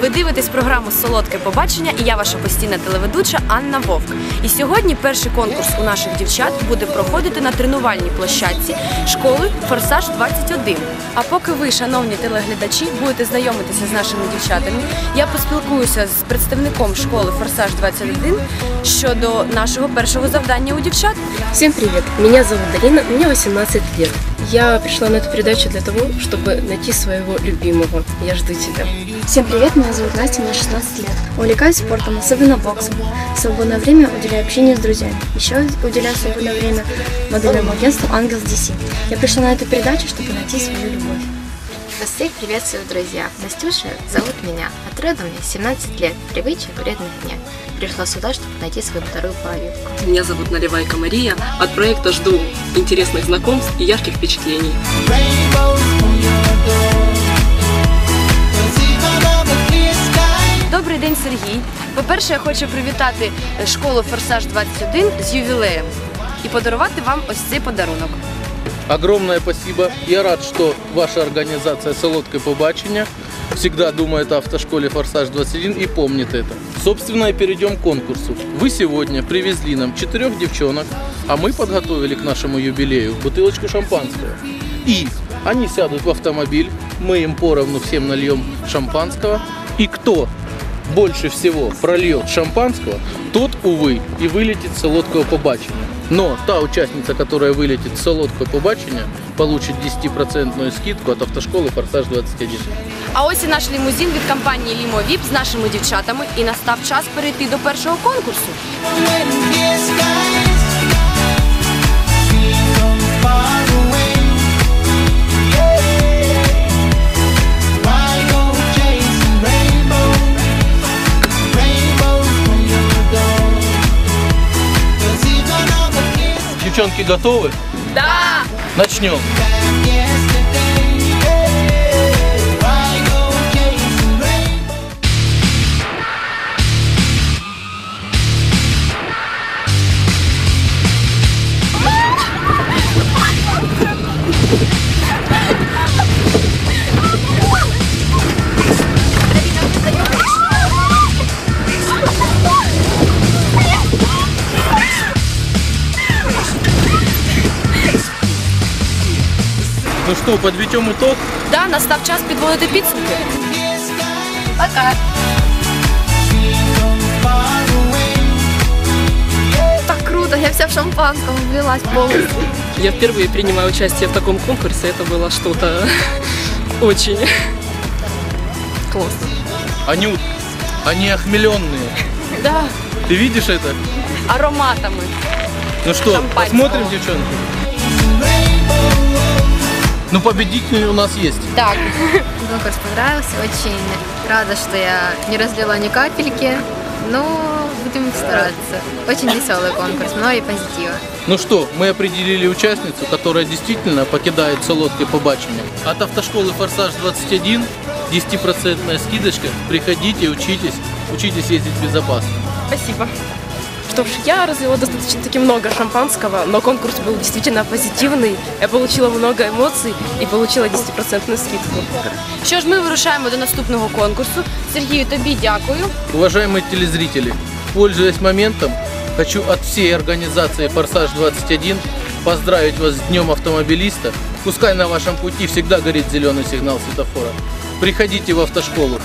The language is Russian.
Ви дивитесь програму Солодке побачення і я ваша постійна телеведуча Анна Вовк. І сьогодні перший конкурс у наших дівчат буде проходити на тренувальній площадці школи Форсаж 21. А поки ви, шановні телеглядачі, будете знайомитися з нашими дівчатами, я поспілкуюся з представником школи Форсаж 21 щодо нашого першого завдання у дівчат. Всем привет! Меня зовут Дарина, мне 18 лет. Я пришла на эту передачу для того, чтобы найти своего любимого. Я жду тебя. Всем привет, меня зовут Настя, мне 16 лет. Увлекаюсь спортом, особенно боксом. В свободное время уделяю общению с друзьями. Еще уделяю свободное время модельному агентству Ангелс DC. Я пришла на эту передачу, чтобы найти свою любовь. Вас всех приветствую, друзья! Настюша зовут меня. От рода мне 17 лет, привычек вредных нет. Пришла сюда, чтобы найти свою вторую половинку. Меня зовут Наливайка Мария. От проекта жду интересных знакомств и ярких впечатлений. Добрий день, Сергій. По-перше, я хочу привітати е, школу Форсаж 21 з ювілеєм і подарувати вам ось цей подарунок. Огромное спасибо. Я рад, что ваша организация «Солодкое побачення» всегда думает о автошколе «Форсаж-21» и помнит это. Собственно, и перейдем к конкурсу. Вы сегодня привезли нам четырех девчонок, а мы подготовили к нашему юбилею бутылочку шампанского. И они сядут в автомобиль, мы им поровну всем нальем шампанского. И кто больше всего прольет шампанского, тот, увы, и вылетит с солодкого побачення. Но та участница, которая вылетит с солодкого побачення, получит 10% скидку от автошколы «Форсаж 21». А ось і наш лімузин від компанії Лімо Віп з нашими дівчатами. І настав час перейти до першого конкурсу. Девчонки готовы? Да! Начнем. Ну что, подведем итог? Да, настав час підводити підсумки. Так круто, я вся в шампанском влилась полностью. Я впервые принимаю участие в таком конкурсе. Это было что-то очень классно. Анют, они охмеленные. Да, Ты видишь это? ароматами. Ну что, Шампанского. посмотрим, девчонки? Ну, победитель у нас есть. Так, Конкурс понравился, очень рада, что я не разлила ни капельки. Ну, будем стараться. Очень веселый конкурс, много и позитива. Ну что, мы определили участницу, которая действительно покидает солодкое побачення. От автошколы «Форсаж 21» 10% скидочка. Приходите, учитесь, учитесь ездить безопасно. спасибо Что ж, я разлила достаточно-таки много шампанского, но конкурс был действительно позитивный. Я получила много эмоций и получила 10% скидку. Що ж, ми вирушаємо до наступного конкурсу. Сергію, тобі дякую. Уважаемые телезрители, пользуясь моментом, хочу от всей организации «Форсаж 21» поздравить вас с Днем автомобилиста. Пускай на вашем пути всегда горит зеленый сигнал светофора. Приходите в автошколу.